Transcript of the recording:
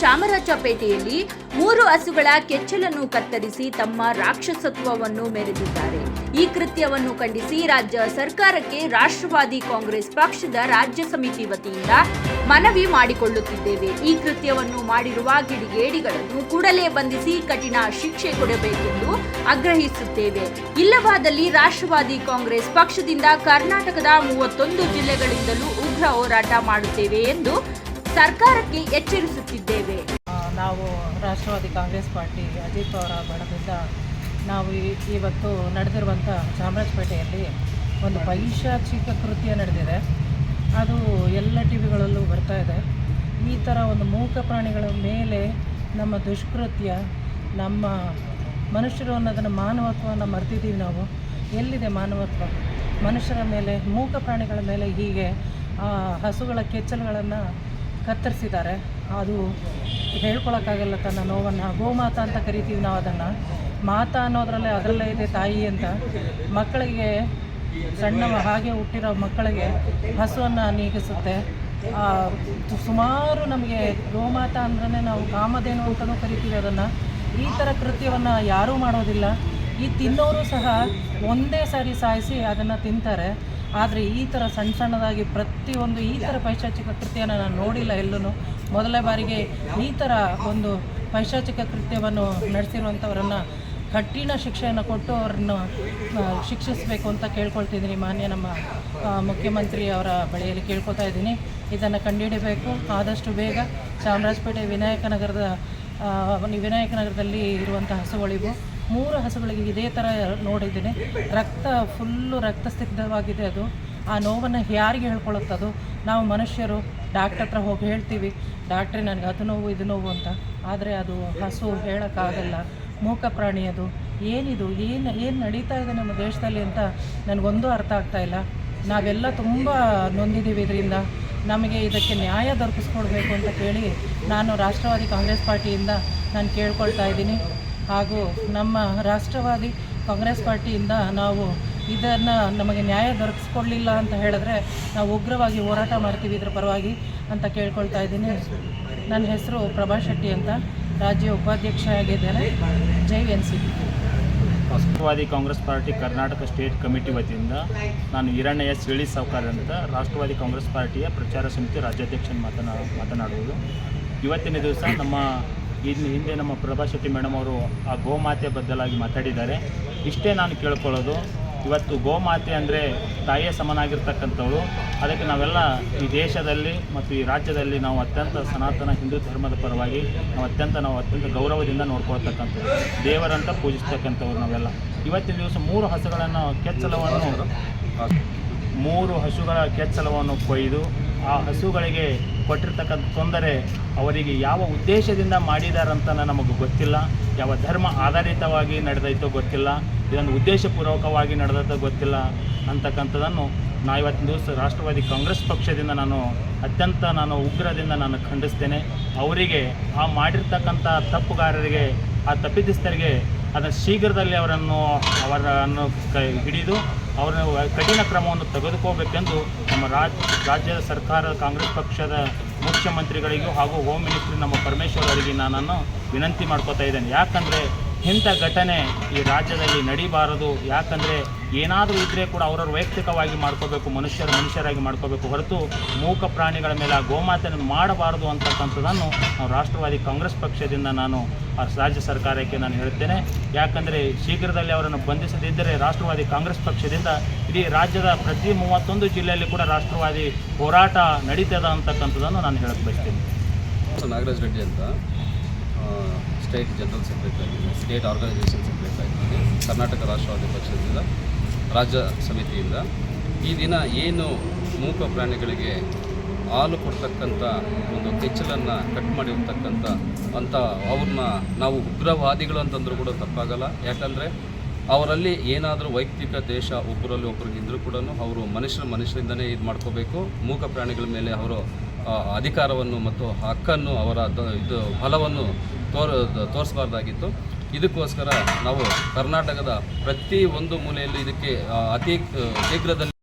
ಚಾಮರಾಜಪೇಟೆಯಲ್ಲಿ ಮೂರು ಹಸುಗಳ ಕೆಚ್ಚಲನ್ನು ಕತ್ತರಿಸಿ ತಮ್ಮ ರಾಕ್ಷಸತ್ವವನ್ನು ಮೆರೆದಿದ್ದಾರೆ. ಈ ಕೃತ್ಯವನ್ನು ಖಂಡಿಸಿ ರಾಜ್ಯ ಸರ್ಕಾರಕ್ಕೆ ರಾಷ್ಟ್ರವಾದಿ ಕಾಂಗ್ರೆಸ್ ಪಕ್ಷದ ರಾಜ್ಯ ಸಮಿತಿ ವತಿಯಿಂದ ಮನವಿ ಮಾಡಿಕೊಳ್ಳುತ್ತಿದ್ದೇವೆ. ಈ ಕೃತ್ಯವನ್ನು ಮಾಡಿರುವ ಕಿಡಿಗೇಡಿಗಳನ್ನು ಕೂಡಲೇ ಬಂಧಿಸಿ ಕಠಿಣ ಶಿಕ್ಷೆ ಕೊಡಬೇಕೆಂದು ಆಗ್ರಹಿಸುತ್ತೇವೆ. ಇಲ್ಲವಾದಲ್ಲಿ ರಾಷ್ಟ್ರವಾದಿ ಕಾಂಗ್ರೆಸ್ ಪಕ್ಷದಿಂದ ಕರ್ನಾಟಕದ ಮೂವತ್ತೊಂದು ಜಿಲ್ಲೆಗಳಿಂದಲೂ ಉಗ್ರ ಹೋರಾಟ ಮಾಡುತ್ತೇವೆ ಎಂದು ಸರ್ಕಾರಕ್ಕೆ ಎಚ್ಚರಿಸುತ್ತಿದ್ದೇವೆ. ನಾವು ರಾಷ್ಟ್ರವಾದಿ ಕಾಂಗ್ರೆಸ್ ಪಾರ್ಟಿ ಅಜಿತ್ ಅವರ ಬಣದಿಂದ ನಾವು ಇವತ್ತು ನಡೆದಿರುವಂಥ ಚಾಮರಾಜಪೇಟೆಯಲ್ಲಿ ಒಂದು ಪೈಶಾಚಿಕ ಕೃತ್ಯ ನಡೆದಿದೆ. ಅದು ಎಲ್ಲ ಟಿ ವಿಗಳಲ್ಲೂ ಬರ್ತಾ ಇದೆ. ಈ ಥರ ಒಂದು ಮೂಕ ಪ್ರಾಣಿಗಳ ಮೇಲೆ ನಮ್ಮ ದುಷ್ಕೃತ್ಯ, ನಮ್ಮ ಮನುಷ್ಯರು ಅನ್ನೋದನ್ನು ಮಾನವತ್ವವನ್ನು ಮರ್ತಿದ್ದೀವಿ ನಾವು. ಎಲ್ಲಿದೆ ಮಾನವತ್ವ? ಮನುಷ್ಯರ ಮೇಲೆ, ಮೂಕ ಪ್ರಾಣಿಗಳ ಮೇಲೆ ಹೀಗೆ ಹಸುಗಳ ಕೆಚ್ಚಲುಗಳನ್ನು ಕತ್ತರಿಸಿದ್ದಾರೆ. ಅದು ಹೇಳ್ಕೊಳಕ್ಕಾಗಲ್ಲ ತನ್ನ ನೋವನ್ನು. ಗೋಮಾತಾ ಅಂತ ಕರಿತೀವಿ ನಾವು ಅದನ್ನು. ಮಾತಾ ಅನ್ನೋದರಲ್ಲೇ ಅದರಲ್ಲೇ ಇದೆ ತಾಯಿ ಅಂತ. ಮಕ್ಕಳಿಗೆ ಸಣ್ಣ ಹಾಗೆ ಹುಟ್ಟಿರೋ ಮಕ್ಕಳಿಗೆ ಹಸುವನ್ನು ನೀಗಿಸುತ್ತೆ. ಸುಮಾರು ನಮಗೆ ಗೋಮಾತಾ ಅಂದ್ರೆ ನಾವು ಕಾಮಧೇನು ಅಂತಲೂ ಕರಿತೀವಿ ಅದನ್ನು. ಈ ಥರ ಕೃತ್ಯವನ್ನು ಯಾರೂ ಮಾಡೋದಿಲ್ಲ. ಈ ತಿನ್ನೋರು ಸಹ ಒಂದೇ ಸಾರಿ ಸಾಯಿಸಿ ಅದನ್ನು ತಿಂತಾರೆ. ಆದರೆ ಈ ಥರ ಸಣ್ಣ ಸಣ್ಣದಾಗಿ ಪ್ರತಿಯೊಂದು ಈ ಥರ ಪೈಶಾಚಿಕ ಕೃತ್ಯನ ನಾನು ನೋಡಿಲ್ಲ ಎಲ್ಲೂ ಮೊದಲ ಬಾರಿಗೆ ಈ ಥರ ಒಂದು ಪೈಶಾಚಿಕ ಕೃತ್ಯವನ್ನು ನಡೆಸಿರುವಂಥವರನ್ನು ಕಠಿಣ ಶಿಕ್ಷೆಯನ್ನು ಕೊಟ್ಟು ಅವರನ್ನು ಶಿಕ್ಷಿಸಬೇಕು ಅಂತ ಕೇಳ್ಕೊಳ್ತಿದ್ದೀನಿ ಮಾನ್ಯ ನಮ್ಮ ಮುಖ್ಯಮಂತ್ರಿ ಅವರ ಬಳಿಯಲ್ಲಿ ಕೇಳ್ಕೊತಾ ಇದ್ದೀನಿ. ಇದನ್ನು ಕಂಡುಹಿಡಬೇಕು. ಆದಷ್ಟು ಬೇಗ ಚಾಮರಾಜಪೇಟೆ ವಿನಾಯಕ ನಗರದ ಆ, ವಿನಾಯಕ ನಗರದಲ್ಲಿ ಇರುವಂಥ ಹಸುಗಳಿವು ಮೂರು ಹಸುಗಳಿಗೆ ಇದೇ ಥರ ನೋಡಿದ್ದೀನಿ. ರಕ್ತ ಫುಲ್ಲು ರಕ್ತಸ್ನಿಗ್ಧವಾಗಿದೆ ಅದು. ಆ ನೋವನ್ನು ಯಾರಿಗೆ ಹೇಳ್ಕೊಳ್ಳುತ್ತದು ನಾವು ಮನುಷ್ಯರು ಡಾಕ್ಟ್ರ್ ಹತ್ರ ಹೋಗಿ ಹೇಳ್ತೀವಿ. ಡಾಕ್ಟ್ರೆ ನನಗೆ ಅದು ನೋವು, ಇದು ನೋವು ಅಂತ. ಆದರೆ ಅದು ಹಸು ಹೇಳೋಕ್ಕಾಗಲ್ಲ. ಮೂಕ ಪ್ರಾಣಿ ಅದು. ಏನಿದು? ಏನು ಏನು ನಡೀತಾ ಇದೆ ನಮ್ಮ ದೇಶದಲ್ಲಿ ಅಂತ ನನಗೊಂದು ಅರ್ಥ ಆಗ್ತಾ ಇಲ್ಲ. ನಾವೆಲ್ಲ ತುಂಬ ನೊಂದಿದ್ದೀವಿ ಇದರಿಂದ. ನಮಗೆ ಇದಕ್ಕೆ ನ್ಯಾಯ ದೊರಕಿಸ್ಕೊಡ್ಬೇಕು ಅಂತ ಕೇಳಿ ನಾನು ರಾಷ್ಟ್ರವಾದಿ ಕಾಂಗ್ರೆಸ್ ಪಾರ್ಟಿಯಿಂದ ನಾನು ಕೇಳ್ಕೊಳ್ತಾ ಇದ್ದೀನಿ. ಹಾಗೂ ನಮ್ಮ ರಾಷ್ಟ್ರವಾದಿ ಕಾಂಗ್ರೆಸ್ ಪಾರ್ಟಿಯಿಂದ ನಾವು ಇದನ್ನು ನಮಗೆ ನ್ಯಾಯ ದೊರಕಿಸ್ಕೊಡ್ಲಿಲ್ಲ ಅಂತ ಹೇಳಿದ್ರೆ ನಾವು ಉಗ್ರವಾಗಿ ಹೋರಾಟ ಮಾಡ್ತೀವಿ ಇದರ ಪರವಾಗಿ ಅಂತ ಕೇಳ್ಕೊಳ್ತಾ ಇದ್ದೀನಿ. ನನ್ನ ಹೆಸರು ಪ್ರಭಾ ಶೆಟ್ಟಿ ಅಂತ ರಾಜ್ಯ ಉಪಾಧ್ಯಕ್ಷ ಆಗಿದ್ದೇನೆ ಜೈ N C Rashtravadi Congress party Karnataka state committee ವತಿಯಿಂದ ನಾನು ಹಿರಣ್ಯ ಎಸ್ ಸಾವ್ಕಾರ್ ಅಂತ ರಾಷ್ಟ್ರವಾದಿ ಕಾಂಗ್ರೆಸ್ ಪಾರ್ಟಿಯ ಪ್ರಚಾರ ಸಮಿತಿ ರಾಜ್ಯಾಧ್ಯಕ್ಷನ ಮಾತನಾ, ಮಾತನಾಡುವುದು. ಇವತ್ತಿನ ದಿವಸ ನಮ್ಮ ಇನ್ನು ಹಿಂದೆ ನಮ್ಮ ಪ್ರಭಾ ಶೆಟ್ಟಿ ಮೇಡಮ್ ಅವರು ಆ ಗೋಮಾತೆ ಬದಲಾಗಿ ಮಾತಾಡಿದ್ದಾರೆ. ಇಷ್ಟೇ ನಾನು ಕೇಳ್ಕೊಳ್ಳೋದು ಇವತ್ತು ಗೋಮಾತೆ ಅಂದರೆ ತಾಯಿಯ ಸಮನಾಗಿರ್ತಕ್ಕಂಥವಳು ಅದಕ್ಕೆ ನಾವೆಲ್ಲ ಈ ದೇಶದಲ್ಲಿ ಮತ್ತು ಈ ರಾಜ್ಯದಲ್ಲಿ ನಾವು ಅತ್ಯಂತ ಸನಾತನ ಹಿಂದೂ ಧರ್ಮದ ಪರವಾಗಿ ನಾವು ಅತ್ಯಂತ ನಾವು ಅತ್ಯಂತ ಗೌರವದಿಂದ ನೋಡ್ಕೊಳ್ತಕ್ಕಂಥವ್ರು. ದೇವರಂತ ಪೂಜಿಸ್ತಕ್ಕಂಥವ್ರು ನಾವೆಲ್ಲ. ಇವತ್ತಿನ ದಿವಸ ಮೂರು ಹಸುಗಳನ್ನು ಕೆಚ್ಚಲವನ್ನು ಮೂರು ಹಸುಗಳ ಕೆಚ್ಚಲವನ್ನು ಕೊಯ್ದು ಆ ಹಸುಗಳಿಗೆ ಕೊಟ್ಟಿರ್ತಕ್ಕಂಥ ತೊಂದರೆ ಅವರಿಗೆ ಯಾವ ಉದ್ದೇಶದಿಂದ ಮಾಡಿದಾರಂತ ನಮಗೆ ಗೊತ್ತಿಲ್ಲ, ಯಾವ ಧರ್ಮ ಆಧಾರಿತವಾಗಿ ನಡೆದೈತೋ ಗೊತ್ತಿಲ್ಲ ಇದನ್ನು ಉದ್ದೇಶಪೂರ್ವಕವಾಗಿ ನಡೆದೈತೋ ಗೊತ್ತಿಲ್ಲ ಅಂತಕ್ಕಂಥದ್ದನ್ನು ನಾ ಇವತ್ತಿನ ದಿವಸ ರಾಷ್ಟ್ರವಾದಿ ಕಾಂಗ್ರೆಸ್ ಪಕ್ಷದಿಂದ ನಾನು ಅತ್ಯಂತ ನಾನು ಉಗ್ರದಿಂದ ನಾನು ಖಂಡಿಸ್ತೇನೆ. ಅವರಿಗೆ ಆ ಮಾಡಿರ್ತಕ್ಕಂಥ ತಪ್ಪುಗಾರರಿಗೆ, ಆ ತಪ್ಪಿತಸ್ಥರಿಗೆ ಅದನ್ನು ಶೀಘ್ರದಲ್ಲಿ ಅವರನ್ನು ಅವರನ್ನು ಕೈ, ಹಿಡಿದು ಅವರನ್ನು ಕಠಿಣ ಕ್ರಮವನ್ನು ತೆಗೆದುಕೋಬೇಕೆಂದು ನಮ್ಮ ರಾಜ್, ರಾಜ್ಯದ ಸರ್ಕಾರ, ಕಾಂಗ್ರೆಸ್ ಪಕ್ಷದ ಮುಖ್ಯಮಂತ್ರಿಗಳಿಗೂ ಹಾಗೂ ಹೋಮ್ ಮಿನಿಸ್ಟ್ರಿ ನಮ್ಮ ಪರಮೇಶ್ವರ್ ಅವರಿಗೆ ನಾನು ವಿನಂತಿ ಮಾಡ್ಕೋತಾ ಇದ್ದೇನೆ. ಯಾಕಂದರೆ ಇಂಥ ಘಟನೆ ಈ ರಾಜ್ಯದಲ್ಲಿ ನಡೀಬಾರದು. ಯಾಕಂದರೆ ಏನಾದರೂ ಇದ್ದರೆ ಕೂಡ ಅವರವ್ರ ವೈಯಕ್ತಿಕವಾಗಿ ಮಾಡ್ಕೋಬೇಕು, ಮನುಷ್ಯರು ಮನುಷ್ಯರಾಗಿ ಮಾಡ್ಕೋಬೇಕು ಹೊರತು ಮೂಕ ಪ್ರಾಣಿಗಳ ಮೇಲೆ ಆ ಗೋಮಾತೆಯನ್ನು ಮಾಡಬಾರದು ಅಂತಕ್ಕಂಥದ್ದನ್ನು ನಾವು ರಾಷ್ಟ್ರವಾದಿ ಕಾಂಗ್ರೆಸ್ ಪಕ್ಷದಿಂದ ನಾನು ಆ ರಾಜ್ಯ ಸರ್ಕಾರಕ್ಕೆ ನಾನು ಹೇಳುತ್ತೇನೆ ಯಾಕಂದರೆ ಶೀಘ್ರದಲ್ಲಿ ಅವರನ್ನು ಬಂಧಿಸದಿದ್ದರೆ ರಾಷ್ಟ್ರವಾದಿ ಕಾಂಗ್ರೆಸ್ ಪಕ್ಷದಿಂದ ಇಡೀ ರಾಜ್ಯದ ಪ್ರತಿ ಮೂವತ್ತೊಂದು ಜಿಲ್ಲೆಯಲ್ಲಿ ಕೂಡ ರಾಷ್ಟ್ರವಾದಿ ಹೋರಾಟ ನಡೀತದ ಅಂತಕ್ಕಂಥದ್ದನ್ನು ನಾನು ಹೇಳಕ್ಕೆ ಬಯಸ್ತೇನೆ. ನಾಗರಾಜ್ ರೆಡ್ಡಿ ಅಂತ. ಸ್ಟೇಟ್ ಜನರಲ್ ಸೆಕ್ರೆಟರಿ ಆಗಿದ್ದೀನಿ ಸ್ಟೇಟ್ ಆರ್ಗನೈಸೇಷನ್ ಸೆಕ್ರೆಟರಿ ಆಗಿದ್ದೀನಿ ಕರ್ನಾಟಕ ರಾಷ್ಟ್ರವಾದಿ ಪಕ್ಷದಿಂದ, ರಾಜ್ಯ ಸಮಿತಿಯಿಂದ. ಈ ದಿನ ಏನು ಮೂಕ ಪ್ರಾಣಿಗಳಿಗೆ ಹಾಲು ಕೊಡ್ತಕ್ಕಂಥ ಒಂದು ಕೆಚ್ಚಲನ್ನು ಕಟ್ ಮಾಡಿರ್ತಕ್ಕಂಥ ಅಂಥ ಅವ್ರನ್ನ ನಾವು ಉಗ್ರವಾದಿಗಳು ಅಂತಂದ್ರೂ ಕೂಡ ತಪ್ಪಾಗಲ್ಲ. ಯಾಕಂದರೆ ಅವರಲ್ಲಿ ಏನಾದರೂ ವೈಯಕ್ತಿಕ ದೇಶ ಒಬ್ಬರಲ್ಲಿ ಒಬ್ಬರಿಗೆ ಇದ್ದರೂ ಕೂಡ ಅವರು ಮನುಷ್ಯರ ಮನುಷ್ಯರಿಂದನೇ ಇದು ಮಾಡ್ಕೋಬೇಕು. ಮೂಕ ಪ್ರಾಣಿಗಳ ಮೇಲೆ ಅವರು ಅಧಿಕಾರವನ್ನು ಮತ್ತು ಹಕ್ಕನ್ನು ಅವರ ಇದು ಫಲವನ್ನು ತೋರ್, ತೋರಿಸಬಾರ್ದಾಗಿತ್ತು. ಇದಕ್ಕೋಸ್ಕರ ನಾವು ಕರ್ನಾಟಕದ ಪ್ರತಿ ಒಂದು ಮೂಲೆಯಲ್ಲೂ ಇದಕ್ಕೆ ಅತಿ ಶೀಘ್ರದಲ್ಲಿ